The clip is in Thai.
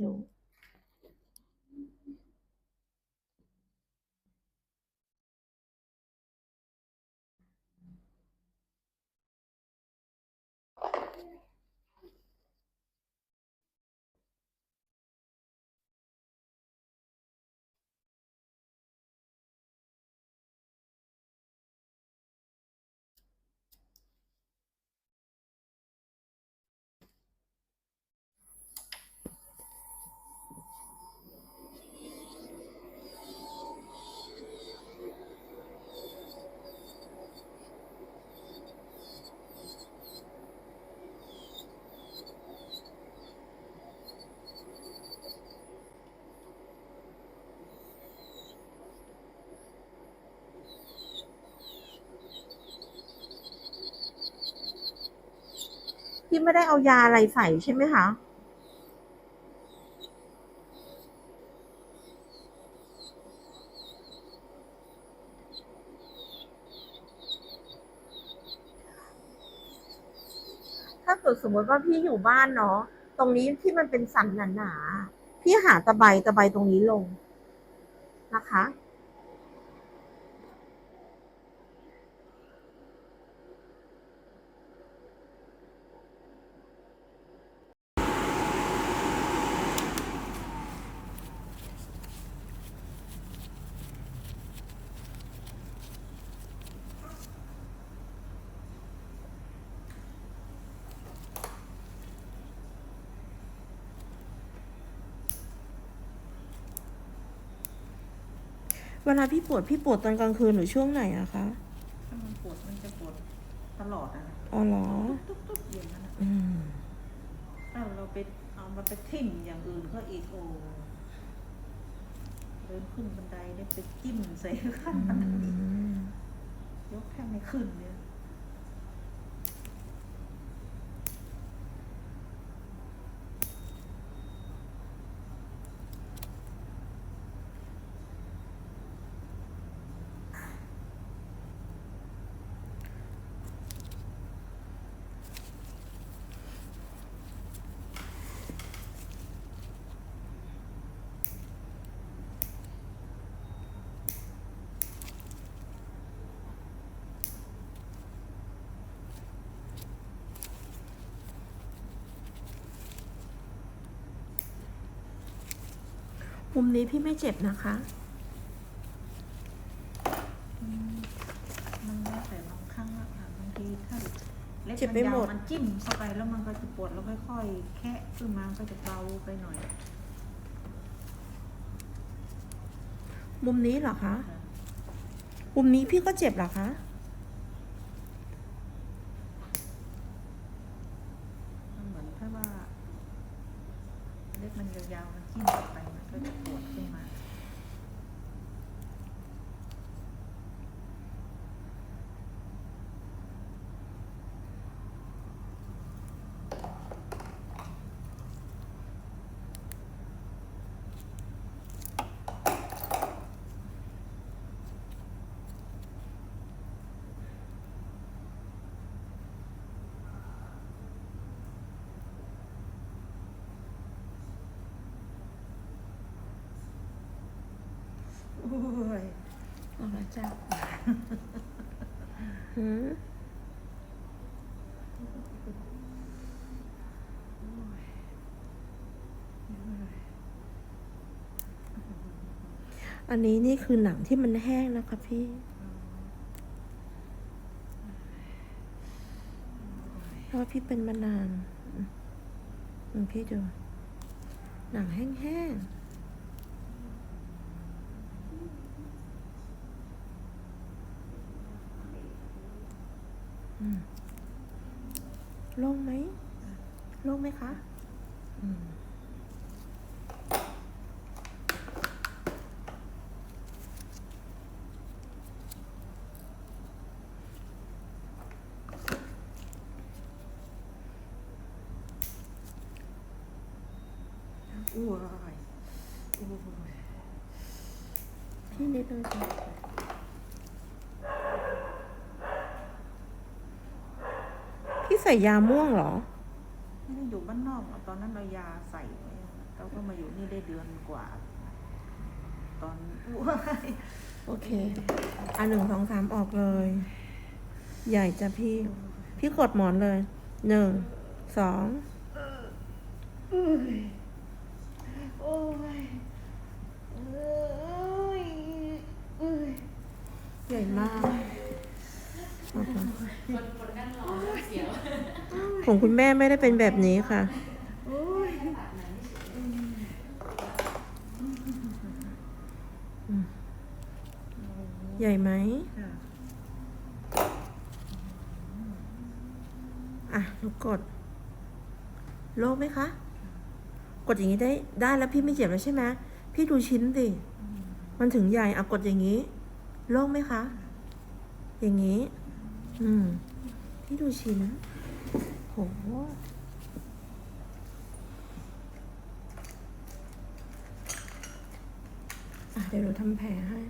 เพี่ไม่ได้เอายาอะไรใส่ใช่ไหมคะถ้าเกิดสมมติว่าพี่อยู่บ้านเนาะตรงนี้ที่มันเป็นสันหนาๆพี่หาตะไบตะไบตรงนี้ลงนะคะ เวลาพี่ปวดพี่ปวดตอนกลางคืนหรือช่วงไหนอะคะ ถ้ามันปวดมันจะปวดตลอดอะนะอ๋อเหรอ ตุ๊บตุ๊บอย่างนั้นอะอืม ถ้าเราไปเอามาไปทิ่มอย่างอื่นก็อีกโอ้เดินขึ้นบันไดเนี่ยไปจิ้มใส่ขั้นบันไดอีกยกแค่ไม่ขึ้นเนี่ย มุมนี้พี่ไม่เจ็บนะคะอืมมันแล้วแต่บางครั้งอะค่ะบางทีถ้าเล็บเจ็บมันไปยาหมวดมันจิ้มเข้าไปแล้วมันก็จะปวดแล้วค่อยๆแค่ขึ้นมาก็จะเบาไปหน่อย มุมนี้เหรอคะ มุมนี้พี่ก็เจ็บเหรอคะ มันเหมือนถ้าว่า ล็บมันยาวๆมันจิ้มเข้าไปมันก็จะปวดขึ้นมา ยเอาละจ้าหืมอันนี้นี่คือหนังที่มันแห้งนะคะพี่เพราะว่าพี่เป็นมานานอืมอืมพี่ดู หนังแห้งๆ โล่งไหมโล่งไหมคะอืมอ้ยโอ้ยพี่นิดนึงค่ะพี่ ใส่ยาม่วงเหรอ ไม่ได้อยู่บ้านนอกอะตอนนั้นเรายาใส่ไว้อะเราก็มาอยู่นี่ได้เดือนกว่า ตอนโอเคอันหนึ่งสองสามออกเลย ใหญ่จ้ะพี่ พี่กดหมอนเลยหนึ่งสองโอ้ยเอ้ยเอ้ย ใหญ่มากออกมา ของคุณแม่ไม่ได้เป็นแบบนี้ค่ะใหญ่ไหมอะหนูกด โล่งไหมคะ กดอย่างนี้ได้ ได้แล้วพี่ไม่เจ็บแล้วใช่ไหมพี่ดูชิ้นสิมันถึงใหญ่อะกดอย่างนี้ โล่งไหมคะ อย่างนี้ อืมพี่ดูชิ้นโหอะเดี๋ยวหนูทำแผลให้